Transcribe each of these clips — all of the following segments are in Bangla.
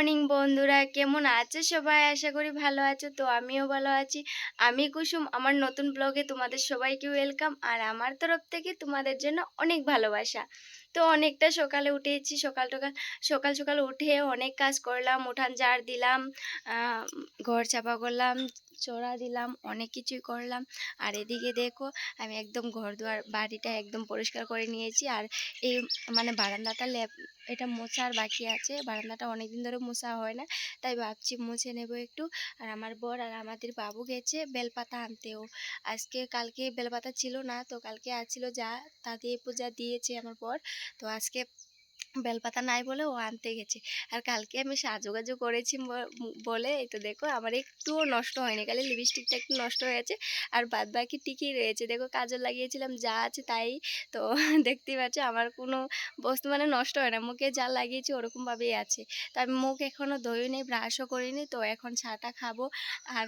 মর্নিং বন্ধুরা, কেমন আছে সবাই? আশা করি ভালো আছো, তো আমিও ভালো আছি। আমি কুসুম, আমার নতুন ব্লগে তোমাদের সবাইকে ওয়েলকাম আর আমার তরফ থেকে তোমাদের জন্য অনেক ভালোবাসা। তো অনেকটা সকালে উঠেছি, সকাল টকাল সকাল সকাল উঠে অনেক কাজ করলাম উঠান জার দিলাম ঘর চাপা করলাম চড়া দিলাম, অনেক কিছুই করলাম। আর এদিকে দেখো, আমি একদম ঘর দুয়ার বাড়িটা একদম পরিষ্কার করে নিয়েছি। আর এই মানে বারান্দাটা লেপ, এটা মোছার বাকি আছে। বারান্দাটা অনেকদিন ধরে মোছা হয় না, তাই ভাবছি মুছে নেব একটু। আর আমার বর আর আমাদের বাবু গেছে বেলপাতা আনতেও। আজকে কালকে বেলপাতা ছিল না, তো কালকে আসছিল যা, তা দিয়ে পূজা দিয়েছে আমার বর। তো আজকে বেলপাতা নাই বলে ও আনতে গেছে। আর কালকে আমি সাজুগাজু করেছি বলে এই তো দেখো আমার একটুও নষ্ট হয়নি খালি লিপস্টিকটা একটু নষ্ট হয়েছে। আর বাদ বাকি টিকেই রয়েছে দেখো কাজল লাগিয়েছিলাম যা আছে তাই। তো দেখতেই পাচ্ছ আমার কোনো বস্তু মানে নষ্ট হয় না মুখে যা লাগিয়েছি ওরকমভাবেই আছে। তো আমি মুখ এখনও ধুই নেই ব্রাশও করিনি তো এখন চাটা খাব। আর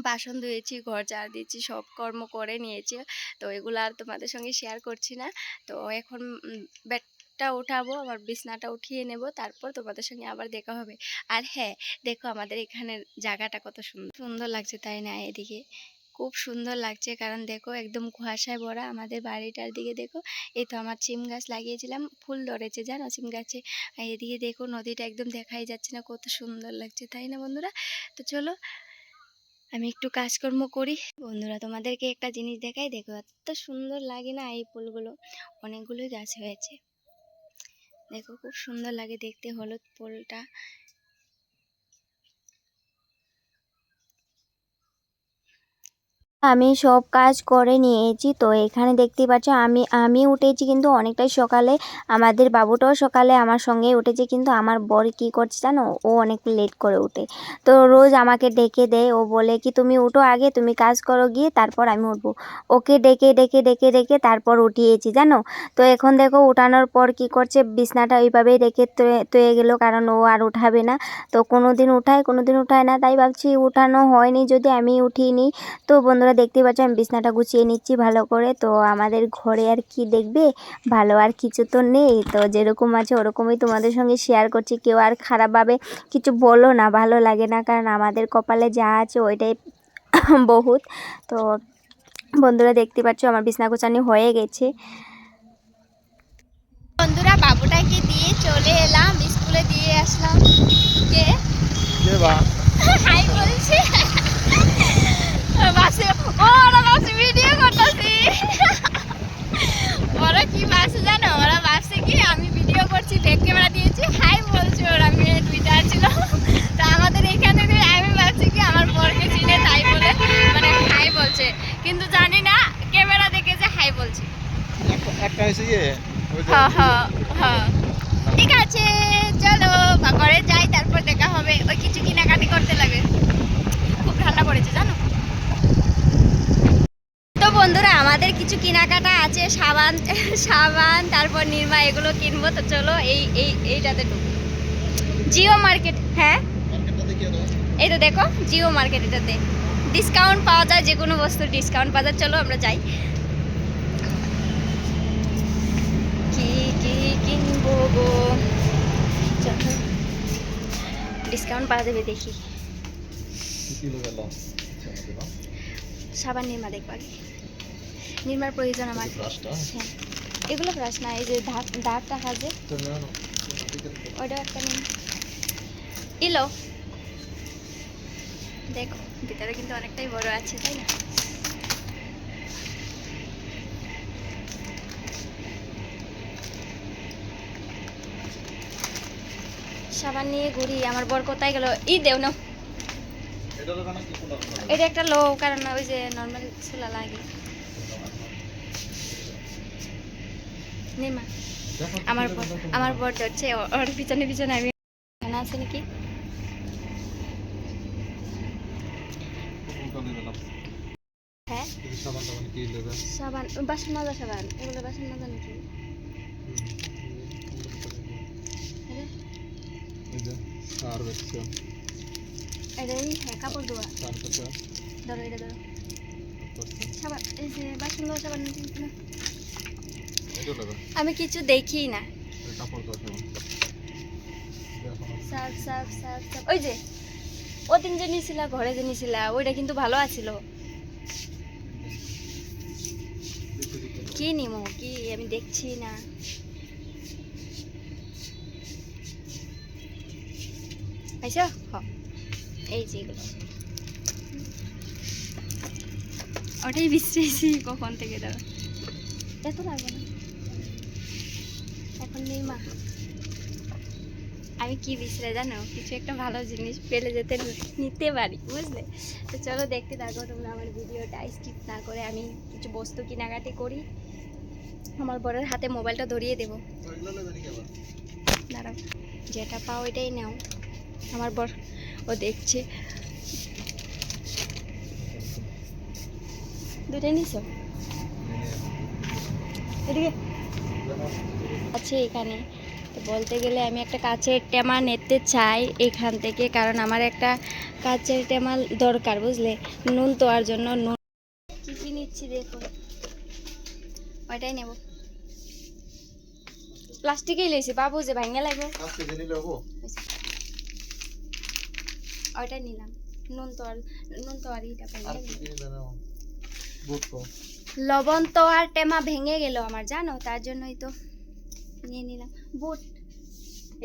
বাসন ধুয়েছি ঘর ঝাড় দিয়েছি সব কর্ম করে নিয়েছি। তো এগুলো আর তোমাদের সঙ্গে শেয়ার করছি না। তো এখন উম, বেডটা উঠাবো, আবার বিছনাটা উঠিয়ে নেব, তারপর তোমাদের সঙ্গে আবার দেখা হবে। আর হ্যাঁ দেখো আমাদের এখানের জায়গাটা কত সুন্দর সুন্দর লাগছে তাই না এদিকে? খুব সুন্দর লাগছে, কারণ দেখো একদম কুয়াশায় ভরা আমাদের বাড়িটার দিকে দেখো, এই তো আমার সিম গাছ লাগিয়েছিলাম, ফুল ধরেছে, জানো সিম গাছে? এদিকে দেখো নদীটা একদম দেখাই যাচ্ছে না, কত সুন্দর লাগছে, তাই না বন্ধুরা? তো চলো, আমি একটু কাজকর্ম করি। বন্ধুরা, তোমাদেরকে একটা জিনিস দেখাই, দেখো এত সুন্দর লাগে না এই ফুলগুলো, অনেকগুলোই গাছ হয়েছে। দেখো খুব সুন্দর লাগে দেখতে হলুদ ফুলটা। আমি সব কাজ করে নিয়েছি। তো এখানে দেখতেই পাচ্ছ, আমি আমি উঠেছি কিন্তু অনেকটাই সকালে। আমাদের বাবুটাও সকালে আমার সঙ্গে উঠেছে কিন্তু আমার বর কি করছে জানো? ও অনেক লেট করে উঠে। তো রোজ আমাকে ডেকে দেয়। ও বলে কি, তুমি উঠো আগে, তুমি কাজ করো গিয়ে তারপর আমি উঠবো। ওকে ডেকে ডেকে ডেকে ডেকে তারপর উঠিয়েছি জানো? তো এখন দেখো উঠানোর পর কি করছে, বিছনাটা ওইভাবেই রেখে তয়ে গেল কারণ ও আর উঠাবে না। তো কোনো দিন উঠায় কোনো দিন উঠায় না। তাই ভাবছি উঠানো হয়নি যদি আমি উঠিনি। তো বন্ধুরা দেখতে পাচ্ছ আমি বিছনাটা গুছিয়ে নিচ্ছি ভালো করে। তো আমাদের ঘরে আর কি দেখবে? ভালো আর কিছু তো নেই। তো যেরকম আছে ওরকমই তোমাদের সঙ্গে শেয়ার করছি। কেউ আর খারাপভাবে কিছু বলো না ভালো লাগে না। কারণ আমাদের কপালে যা আছে ওইটাই বহুত। তো বন্ধুরা দেখতে পাচ্ছ আমার বিছনা গোছানি হয়ে গেছে। বন্ধুরা বাবুটাকে দিয়ে চলে এলাম? স্কুলে দিয়ে আসলাম। কে? কে বা? হাই বলছি। বাসে ওরা বাসে ভিডিও করতেছি। ওরা কি বাসে জানো? ওরা বাসে কি আমি ভিডিও করছি ব্যাক ক্যামেরা দিয়েছি। হাই বলছে ওরা মেয়ে টুইটার ছিল। তা আমাদের এখানে আমি ভাবছি কি আমার বরকে চিনে তাই বলে মানে হাই বলছে। কিন্তু জানি না ক্যামেরা দেখে যে হাই বলছে। একটা- হয়েছে যে- হ্যাঁ হ্যাঁ হ্যাঁ ঠিক আছে চলো বা ঘরে যাই তারপর দেখা হবে ওই কিছু কেনাকাটি করতে লাগে খুব ঠান্ডা পড়েছে জানো তো বন্ধুরা আমাদের কিছু কেনাকাটা আছে সাবান সাবান তারপর নির্মা এগুলো কিনবো তো চলো এই এই এইটাতে ঢুকবো জিও মার্কেট হ্যাঁ। এই তো দেখো জিও মার্কেট এটাতে। ডিসকাউন্ট পাওয়া যায় যে কোনো বস্তু ডিসকাউন্ট পাওয়া যায়। চলো আমরা যাই। কি কি কিনবো গো? ডিসকাউন্ট পাওয়া যাবে দেখি। সাবান নির্মা দেখব আগে। নির্মার প্রয়োজন আমার। হ্যাঁ। এগুলো ব্রাশ না এই যে দাগ। দিকে দাও। ওইটাও একটা নিন। ইলো দেখো ভিতরে কিন্তু অনেকটাই বড় আছে তাই না? সাবান নিয়ে ঘুরি আমার বর কোথায় গেল? ই দেও না। এটা একটা লো কারণ ওই যে নর্মাল চুলা লাগে। আমার? আমার বর ধরছে ওর পিছনে পিছনে আমি জানা আছে নাকি? হ্যাঁ? সাবান বাসন মাজা সাবান এগুলো বাসন মাজা নাকি? হুম। এই যে, সার বেচছে, এটা এই হ্যাঁ কাপড় ধোয়া। ধরো এটা ধরো। সাবান এই যে বাসন ধোয়া সাবান। আমি কিছু দেখি না। ওই যে ও দিন যে নিছিলা ঘরে যে নিছিলা ওইটা কিন্তু ভালো আছিল। কি নিমো কি আমি দেখছি না। হ। এই যে এগুলো। ওটাই বিশ্রেছি কখন থেকে দাও। এত লাগবে না। এখন নেই মা আমি কি বিশ্রে জানো? কিছু একটা ভালো জিনিস পেলে যেতে নিতে পারি, বুঝলে? তো চলো দেখতে থাকো, তোমরা আমার ভিডিওটা স্কিপ না করে আমি কিছু বস্তু কেনাকাটি করি। আমার বরের হাতে মোবাইলটা ধরিয়ে দেবো। দাঁড়াও, যেটা পাও ওইটাই নাও। আমার বর, ও দেখছে। দুটাই নিছো? এদিকে। আছে এখানে। তো বলতে গেলে আমি একটা কাচের টেমা নিতে চাই এখান থেকে কারণ আমার একটা কাচের টেমা দরকার বুঝলে? নুন তোয়ার জন্য নুন। কি কি নিচ্ছি দেখো। ওইটাই নেব। প্লাস্টিকেই লেছি বাবু যে ভাঙে লাগবে। ওইটা নিলাম। নুন তোয়ার নুন তোয়ার এটা লবণ তো। আর টেমা ভেঙে গেল আমার জানো? তার জন্যই তো নিয়ে নিলাম। বুট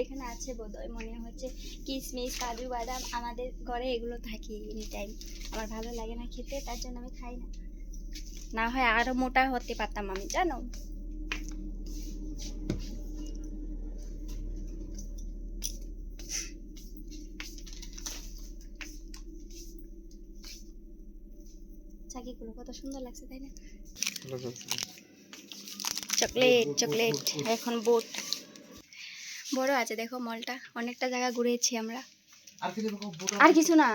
এখানে আছে বোধহয়, মনে হচ্ছে কিশমিশ কাজু, বাদাম আমাদের ঘরে এগুলো থাকে এনি টাইম আমার ভালো লাগে না খেতে, তার জন্য আমি খাই না। না হয় আরও মোটা হতে পারতাম আমি, জানো? চাকিগুলো কত সুন্দর লাগছে, তাই না? চকলেট চকলেট এখন বোট। বড় আছে দেখো মলটা। অনেকটা জায়গা ঘুরেছি আমরা। আর কিছু না।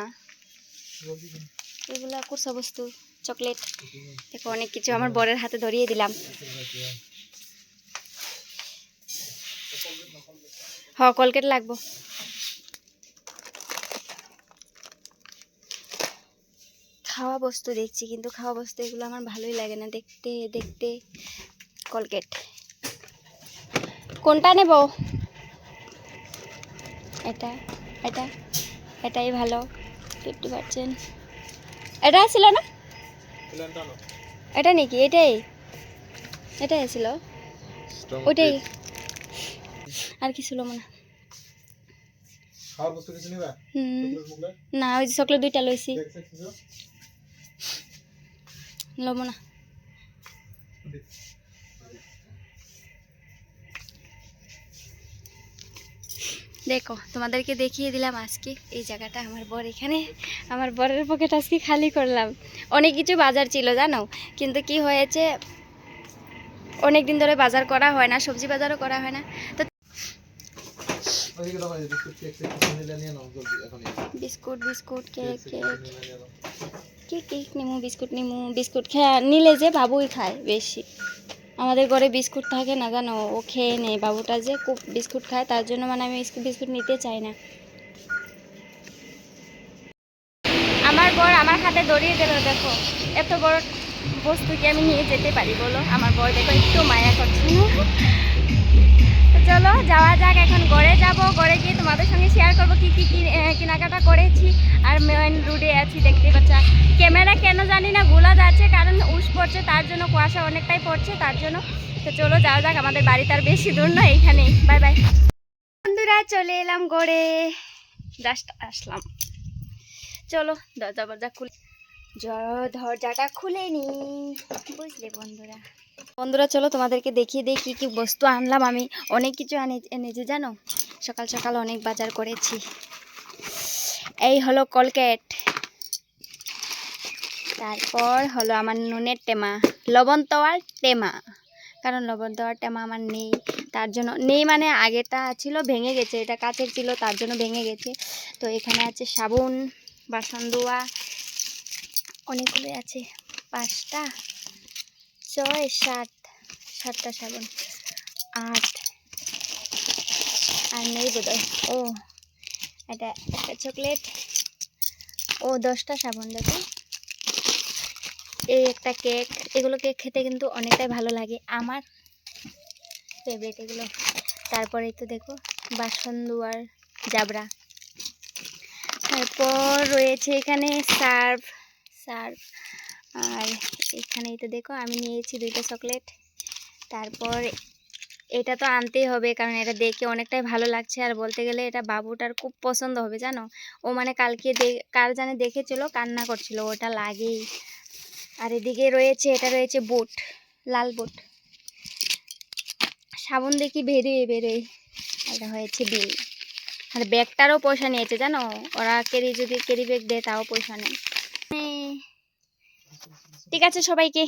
এগুলা কোর্সা বস্তু চকলেট। দেখো অনেক কিছু আমার বরের হাতে ধরিয়ে দিলাম। হ কলকেট লাগবো। খাওয়া বস্তু দেখছি কিন্তু খাওয়া বস্তু এগুলো আমার ভালোই লাগে না। দেখতে দেখতে কলগেট কোনটা নেব? এটা এটা এটাই ভালো। ফিফটি পার্সেন্ট এটা ছিল না? এটা নাকি? এটাই। এটাই ছিল। ওইটাই। আর কি ছিল মনে। না ওই যে চকলেট দুইটা লইছি। লব না। দেখো তোমাদেরকে দেখিয়ে দিলাম আজকে এই জায়গাটা আমার বর এখানে। আমার বরের পকেট আজকে খালি করলাম। অনেক কিছু বাজার ছিল জানো? কিন্তু কি হয়েছে অনেক দিন ধরে বাজার করা হয় না সবজি বাজারও করা হয় না। তো biscuit biscuit cake cake cake cake নিমু? বিস্কুট নিমু বিস্কুট খেয়ে নিলে যে বাবুই খায় বেশি। আমাদের ঘরে বিস্কুট থাকে না জানো? ও খেয়ে নেয়। বাবুটা যে খুব বিস্কুট খায়, তার জন্য মানে আমি বিস্কুট নিতে চাই না। আমার বর আমার হাতে দড়িয়ে দিল, দেখো। এত বড় বস্তুকে আমি নিয়ে যেতে পারি, বলো? আমার বর দেখো, একটু মায়া করছে। না যাব গিয়ে তোমাদের সঙ্গে শেয়ার করব কি কি কেনাকাটা করেছি। আর মেন রোডে আছি, দেখতে পাচ্ছ। ক্যামেরা কেন জানি না, গোলা যাচ্ছে, কারণ উস পড়ছে, তার জন্য কুয়াশা অনেকটাই পড়ছে, তার জন্য। তো চলো, যাওয়া যাক, আমাদের বাড়ি তার বেশি দূর নয়, এইখানেই। বাই বাই বন্ধুরা, চলে এলাম ঘরে জাস্ট আসলাম। চলো দরজা বরজা খুলে দরজাটা খুলে নি। বুঝলে, বন্ধুরা। বন্ধুরা, চলো তোমাদেরকে দেখিয়ে দিই কী কী বস্তু আনলাম। আমি অনেক কিছু এনেছি, জানো? সকাল সকাল অনেক বাজার করেছি। এই হলো কলকেট তারপর হলো আমার নুনের টেমা, লবণ তোয়ার টেমা। কারণ লবণ তোয়ার টেমা আমার নেই, তার জন্য, নেই মানে আগেটা ছিল, ভেঙে গেছে। এটা কাচের ছিল, তার জন্য ভেঙে গেছে। তো এখানে আছে সাবুন, বাসন ধোয়া অনেকগুলো আছে। পাঁচটা। ছয় সাত, সাতটা সাবান আট, আর নেই বোধহয়। ও, এটা একটা চকলেট ও, দশটা সাবান দেখো। এই একটা কেক এগুলো কেক খেতে কিন্তু অনেকটাই ভালো লাগে। আমার ফেভারিট এগুলো। তারপরে তো দেখো বাসন ধোয়ার জাবরা। তারপর রয়েছে এখানে সার্ভ সার্ভ আর এখানে এটা দেখো আমি নিয়েছি দুইটা চকলেট। তারপর এটা তো আনতেই হবে, কারণ এটা দেখে অনেকটাই ভালো লাগছে। আর বলতে গেলে এটা বাবুটার খুব পছন্দ হবে, জানো? ও মানে কালকে কার জানে দেখেছিল, কান্না করছিল, ওটা লাগেই। আর এদিকে রয়েছে, এটা রয়েছে বুট, লাল বুট। সাবুন দেখি বেরোয় বেরোয়। এটা হয়েছে বিল। আর ব্যাগটারও পয়সা নিয়েছে, জানো? ওরা কেরি যদি কেরি ব্যাগ দেয়, তাও পয়সা নেয়। ঠিক আছে সবাইকে।